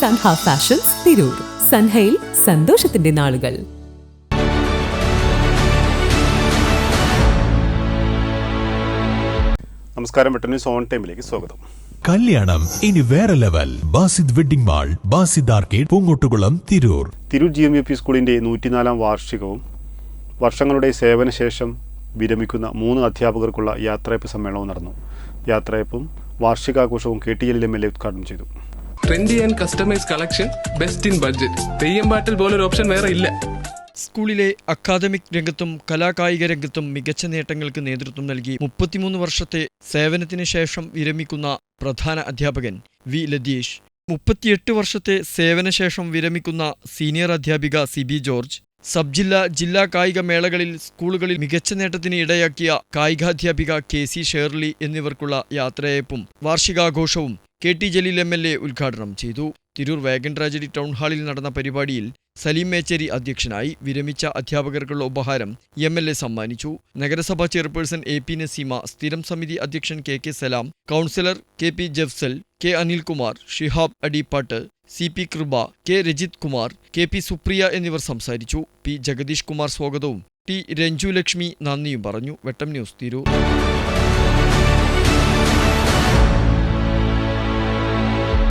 Sanha fashions Tirur. സൻഹയിൽ സന്തോഷത്തിന്റെ നാളുകൾ. നമസ്കാരം ന്യൂസ് ഓൺ ടൈമിലേക്ക് സ്വാഗതം. കല്യാണം ഇനി വേറെ level. Basid wedding mall Basid arcade Poongottukulam Tirur. Tirur G M U P സ്കൂളിന്റെ നൂറ്റിനാലാം വാർഷികവും വർഷങ്ങളുടെ സേവനശേഷം വിരമിക്കുന്ന മൂന്ന് അധ്യാപകർക്കുള്ള യാത്രയപ്പ് സമ്മേളനവും നടന്നു. യാത്രയപ്പും വാർഷികാഘോഷവും K T L M L A ഉദ്ഘാടനം ചെയ്തു. Trendy and customise collection best in budget Theyyam പാട്ടിൽ പോലൊരു ഓപ്ഷൻ വേറെ ഇല്ല. സ്കൂളിലെ അക്കാദമിക് രംഗത്തും കലാകായിക രംഗത്തും മികച്ച നേട്ടങ്ങൾക്ക് നേതൃത്വം നൽകി മുപ്പത്തിമൂന്ന് വർഷത്തെ സേവനത്തിന് ശേഷം വിരമിക്കുന്ന പ്രധാന അധ്യാപകൻ വി ലതീഷ്. മുപ്പത്തിയെട്ട് വർഷത്തെ സേവനശേഷം വിരമിക്കുന്ന സീനിയർ അധ്യാപിക സി ബി ജോർജ്. സബ് ജില്ലാ ജില്ലാ കായിക മേളകളിൽ സ്കൂളുകളിൽ മികച്ച നേട്ടത്തിന് ഇടയാക്കിയ കായികാധ്യാപിക കെ സി ഷേർലി എന്നിവർക്കുള്ള യാത്രയയപ്പും വാർഷികാഘോഷവും K T Jaleel M L A ഉദ്ഘാടനം ചെയ്തു. തിരൂർ വേഗൻ ട്രാജഡി ടൗൺ ഹാളിൽ നടന്ന പരിപാടിയിൽ സലീം മേച്ചേരി അധ്യക്ഷനായി വിരമിച്ച അധ്യാപകർക്കുള്ള ഉപഹാരം എം എൽ എ സമ്മാനിച്ചു. നഗരസഭാ ചെയർപേഴ്സൺ എ പി നസീമ സ്ഥിരം സമിതി അധ്യക്ഷൻ K K Salam councillor K P Jafsal K Anilkumar Shihab Adippattu C P Kripa K Rajith Kumar K P Supriya എന്നിവർ സംസാരിച്ചു. പി ജഗദീഷ് കുമാർ സ്വാഗതവും ടി രഞ്ജു ലക്ഷ്മി നന്ദിയും പറഞ്ഞു. വെട്ടം ന്യൂസ് തിരൂർ.